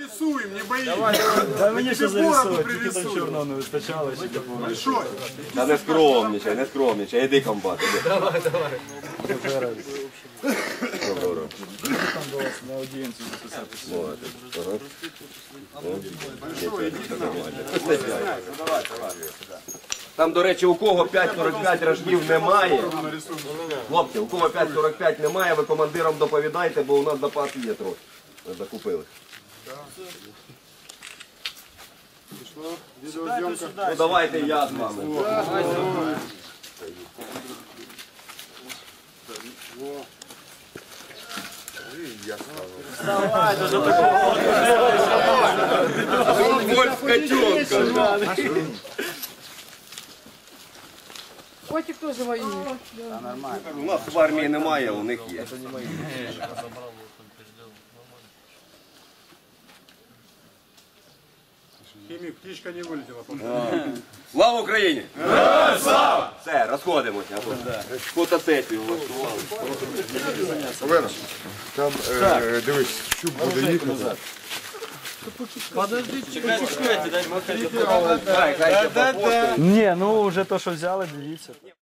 Рисуем, не боись. Та мені ще Тобі бороду зарисувати, тільки там чорного не вистачало. ще такого. Большой. Та не скромничай, не скромничай, іди комбат. іди. Добре. Там до вас на аудієнцію записатися. Молодець. Ага. Там, до речі, у кого 5,45 рожків немає. Хлопці, у кого 5,45 немає, ви командирам доповідайте, бо у нас запас є трохи. Ми закупили. Ну давайте я з вами. Вольф котенка. Котик тоже воює. У нас в армії немає, а у них є. Химик, птічка не вилетіла. Слава Україні! Слава! Все, розходимося. Фотосесію влаштували. Олена, там е, дивись, щуп буде їхати. Ні, ну вже то, що взяли, дивіться.